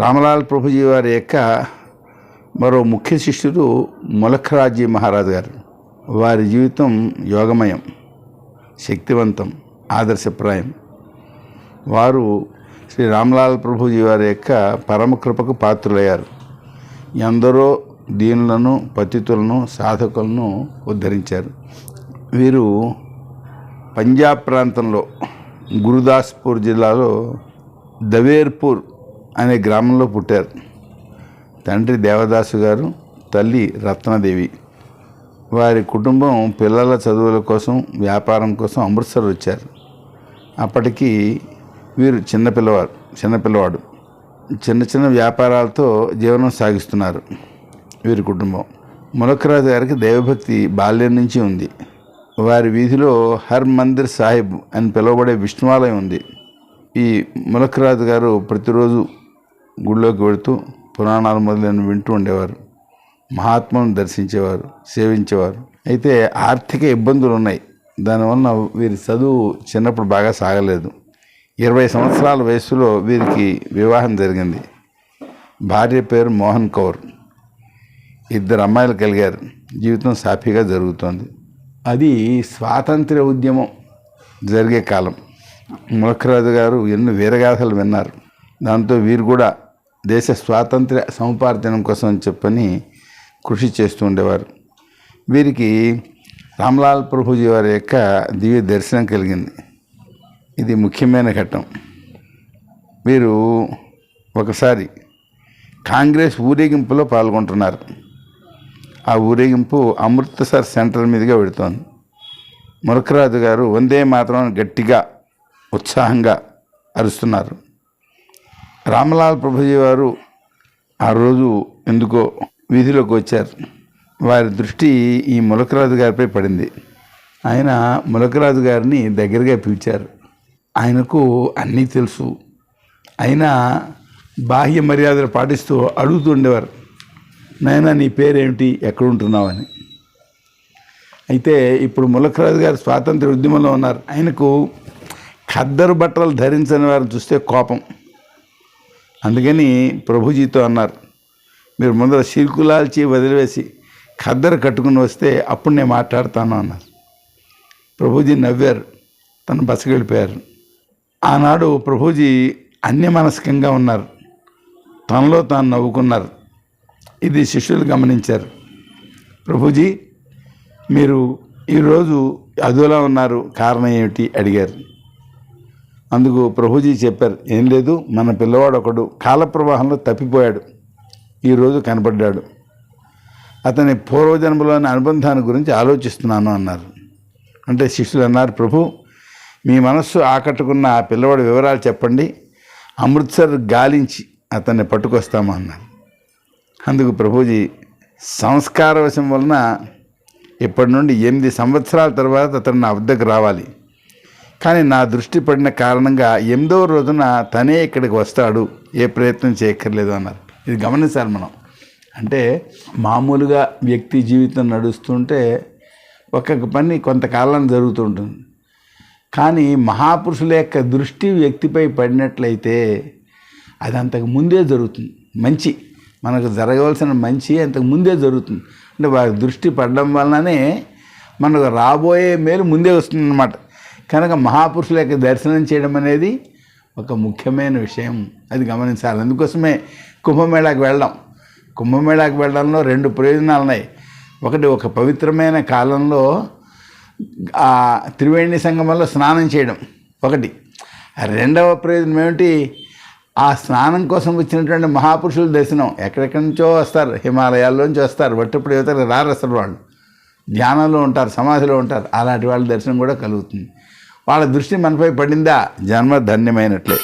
రామలాల్ ప్రభుజీ వారి యొక్క మరో ముఖ్య శిష్యుడు ములఖరాజీ మహారాజు గారు. వారి జీవితం యోగమయం శక్తివంతం ఆదర్శప్రాయం. వారు శ్రీ రామలాల్ ప్రభుజీ వారి యొక్క పరమకృపకు పాత్రులయ్యారు. ఎందరో దీనులను పతితులను సాధకులను ఉద్ధరించారు. వీరు పంజాబ్ ప్రాంతంలో గురుదాస్పూర్ జిల్లాలో దవేర్పూర్ అనే గ్రామంలో పుట్టారు. తండ్రి దేవదాసు గారు తల్లి రత్నదేవి. వారి కుటుంబం పిల్లల చదువుల కోసం వ్యాపారం కోసం అమృత్సర్ వచ్చారు. అప్పటికి వీరు చిన్నపిల్లవారు చిన్నపిల్లవాడు చిన్న చిన్న వ్యాపారాలతో జీవనం సాగిస్తున్నారు వీరి కుటుంబం. ములకరాజు గారికి దైవభక్తి బాల్యం నుంచి ఉంది. వారి వీధిలో హర్ మందిర్ సాహిబ్ అని పిలువబడే విష్ణువాలయం ఉంది. ఈ ములకరాజు గారు ప్రతిరోజు గుడిలోకి వెళుతూ పురాణాలు మొదలైన వింటూ ఉండేవారు. మహాత్మను దర్శించేవారు సేవించేవారు. అయితే ఆర్థిక ఇబ్బందులు ఉన్నాయి. దానివల్ల వీరి చదువు చిన్నప్పుడు బాగా సాగలేదు. ఇరవై సంవత్సరాల వయసులో వీరికి వివాహం జరిగింది. భార్య పేరు మోహన్ కౌర్. ఇద్దరు అమ్మాయిలు కలిగారు. జీవితం సాఫీగా జరుగుతోంది. అది స్వాతంత్ర ఉద్యమం జరిగే కాలం. ములఖరాజు గారు ఎన్నో వీరగాథలు విన్నారు. దాంతో వీరు కూడా దేశ స్వాతంత్ర్య సముపార్జనం కోసం చెప్పని కృషి చేస్తూ ఉండేవారు. వీరికి రామ్లాల్ ప్రభుజీ వారి యొక్క దివ్య దర్శనం కలిగింది. ఇది ముఖ్యమైన ఘట్టం. వీరు ఒకసారి కాంగ్రెస్ ఊరేగింపులో పాల్గొంటున్నారు. ఆ ఊరేగింపు అమృత్సర్ సెంటర్ మీదుగా పెడుతోంది మురకరాజు గారు వందే మాత్రం గట్టిగా ఉత్సాహంగా అరుస్తున్నారు. రామలాల్ ప్రభుజీ వారు ఆ రోజు ఎందుకో వీధిలోకి వచ్చారు. వారి దృష్టి ఈ ములకరాజు గారిపై పడింది. ఆయన ములకరాజు గారిని దగ్గరగా పిలిచారు. ఆయనకు అన్నీ తెలుసు. అయినా బాహ్య మర్యాదలు పాటిస్తూ అడుగుతూ ఉండేవారు. నాయనా నీ పేరేమిటి? ఎక్కడ అని. అయితే ఇప్పుడు ములకరాజు గారు స్వాతంత్ర ఉద్యమంలో ఉన్నారు. ఆయనకు ఖద్దరు బట్టలు ధరించని వారిని చూస్తే కోపం. అందుకని ప్రభుజీతో అన్నారు మీరు ముందర సిరుకులాల్చి వదిలివేసి ఖద్దరు కట్టుకుని వస్తే అప్పుడు నేను మాట్లాడతాను అన్నారు. ప్రభుజీ నవ్వారు తను బసకెళ్ళిపోయారు ఆనాడు ప్రభుజీ అన్యమనస్కంగా ఉన్నారు. తనలో తాను నవ్వుకున్నారు. ఇది శిష్యులు గమనించారు. ప్రభుజీ మీరు ఈరోజు అదోలా ఉన్నారు. కారణం ఏమిటి? అడిగారు. అందుకు ప్రభుజీ చెప్పారు ఏం లేదు మన పిల్లవాడు ఒకడు కాలప్రవాహంలో తప్పిపోయాడు ఈరోజు కనపడ్డాడు. అతని పూర్వజన్మలోని అనుబంధాన్ని గురించి ఆలోచిస్తున్నాను అన్నారు. అంటే శిష్యులు అన్నారు ప్రభు మీ మనస్సు ఆకట్టుకున్న ఆ పిల్లవాడి వివరాలు చెప్పండి అమృత్సర్ గాలించి అతన్ని పట్టుకొస్తాము అన్నారు. అందుకు ప్రభుజీ సంస్కారవశం వలన ఇప్పటి నుండి ఎనిమిది సంవత్సరాల తర్వాత అతను నా వద్దకు రావాలి. కానీ నా దృష్టి పడిన కారణంగా ఎనిమిదవ రోజున తనే ఇక్కడికి వస్తాడు. ఏ ప్రయత్నం చేయక్కర్లేదు అన్నారు. ఇది గమనించాలి మనం. అంటే మామూలుగా వ్యక్తి జీవితం నడుస్తుంటే ఒక్కొక్క పని కొంతకాలం జరుగుతూ ఉంటుంది కానీ మహాపురుషుల యొక్క దృష్టి వ్యక్తిపై పడినట్లయితే అది అంతకు ముందే జరుగుతుంది. మంచి. మనకు జరగవలసిన మంచి అంతకు ముందే జరుగుతుంది. అంటే వారి దృష్టి పడడం వలననే మనకు రాబోయే మేలు ముందే వస్తుందన్నమాట. కనుక మహాపురుషుల యొక్క దర్శనం చేయడం అనేది ఒక ముఖ్యమైన విషయం. అది గమనించాలి. అందుకోసమే కుంభమేళాకు వెళ్ళడం. కుంభమేళాకు వెళ్ళడంలో రెండు ప్రయోజనాలు ఉన్నాయి. ఒకటి ఒక పవిత్రమైన కాలంలో ఆ త్రివేణి సంగమంలో స్నానం చేయడం. ఒకటి. రెండవ ప్రయోజనం ఏమిటి? ఆ స్నానం కోసం వచ్చినటువంటి మహాపురుషుల దర్శనం. ఎక్కడెక్కడి నుంచో వస్తారు. హిమాలయాల్లోంచి వస్తారు. వట్టిప్పుడు యువతలు రారు అసలు వాళ్ళు. ధ్యానంలో ఉంటారు సమాధిలో ఉంటారు. అలాంటి వాళ్ళ దర్శనం కూడా కలుగుతుంది. వాళ్ళ దృష్టి మనపై పడిందా? జన్మ ధన్యమైనట్లే.